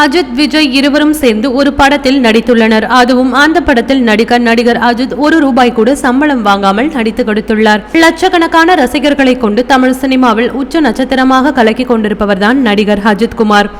அஜித் விஜய் இருவரும் சேர்ந்து ஒரு படத்தில் நடித்துள்ளனர். அதுவும் அந்த படத்தில் நடிக்க நடிகர் அஜித் ஒரு ரூபாய் கூட சம்பளம் வாங்காமல் நடித்து கொடுத்துள்ளார். லட்சக்கணக்கான ரசிகர்களை கொண்டு தமிழ் சினிமாவில் உச்ச நட்சத்திரமாக கலக்கி கொண்டிருப்பவர்தான் நடிகர் அஜித் குமார்.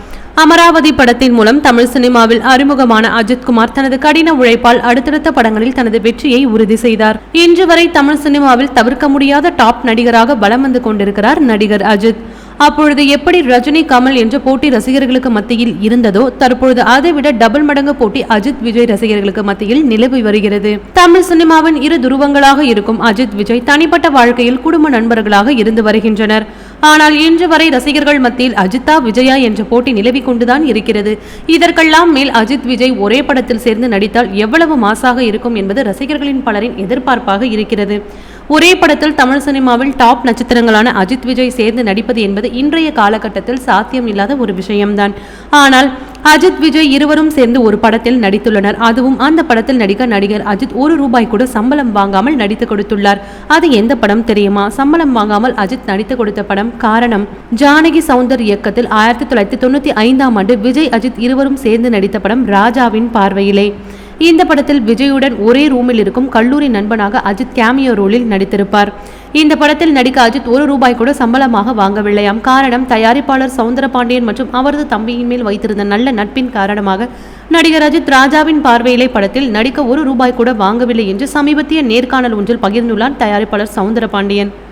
அமராவதி படத்தின் மூலம் தமிழ் சினிமாவில் அறிமுகமான அஜித்குமார் தனது கடின உழைப்பால் அடுத்தடுத்த படங்களில் தனது வெற்றியை உறுதி செய்தார். இன்று வரை தமிழ் சினிமாவில் தவிர்க்க முடியாத டாப் நடிகராக பலம் வந்து கொண்டிருக்கிறார் நடிகர் அஜித். அப்பொழுது எப்படி ரஜினி கமல் என்ற போட்டி ரசிகர்களுக்கு மத்தியில் இருந்ததோ தற்பொழுது அதைவிட டபுள் மடங்கு போட்டி அஜித் விஜய் ரசிகர்களுக்கு மத்தியில் நிலவி வருகிறது. தமிழ் சினிமாவின் இரு துருவங்களாக இருக்கும் அஜித் விஜய் தனிப்பட்ட வாழ்க்கையில் குடும்ப நண்பர்களாக இருந்து வருகின்றனர். ஆனால் இன்று வரை ரசிகர்கள் மத்தியில் அஜித்தா விஜயா என்ற போட்டி நிலவி கொண்டுதான் இருக்கிறது. இதற்கெல்லாம் மேல் அஜித் விஜய் ஒரே படத்தில் சேர்ந்து நடித்தால் எவ்வளவு மாசாக இருக்கும் என்பது ரசிகர்களின் பலரின் எதிர்பார்ப்பாக இருக்கிறது. ஒரே படத்தில் தமிழ் சினிமாவில் டாப் நட்சத்திரங்களான அஜித் விஜய் சேர்ந்து நடிப்பது என்பது இன்றைய காலகட்டத்தில் சாத்தியம் இல்லாத ஒரு விஷயம்தான். ஆனால் அஜித் விஜய் இருவரும் சேர்ந்து ஒரு படத்தில் நடித்துள்ளனர். அதுவும் அந்த படத்தில் நடிக்க நடிகர் அஜித் ஒரு ரூபாய் கூட சம்பளம் வாங்காமல் நடித்து கொடுத்துள்ளார். அது எந்த படம் தெரியுமா? சம்பளம் வாங்காமல் அஜித் நடித்து கொடுத்த படம் காரணம் ஜானகி சவுந்தர் இயக்கத்தில் ஆயிரத்தி தொள்ளாயிரத்தி தொண்ணூத்தி ஐந்தாம் ஆண்டு விஜய் அஜித் இருவரும் சேர்ந்து நடித்த படம் ராஜாவின் பார்வையிலே. இந்த படத்தில் விஜயுடன் ஒரே ரூமில் இருக்கும் கல்லூரி நண்பனாக அஜித் கேமியோ ரோலில் நடித்திருப்பார். இந்த படத்தில் நடிக்க அஜித் ஒரு ரூபாய் கூட சம்பளமாக வாங்கவில்லையாம் காரணம் தயாரிப்பாளர் சவுந்தர பாண்டியன் மற்றும் அவரது தம்பியின் மேல் வைத்திருந்த நல்ல நட்பின் காரணமாக நடிகர் அஜித் ராஜாவின் பார்வையிலே படத்தில் நடிக்க ஒரு ரூபாய் கூட வாங்கவில்லை என்று சமீபத்திய நேர்காணல் ஒன்றில் பகிர்ந்துள்ளார் தயாரிப்பாளர் சவுந்தர பாண்டியன்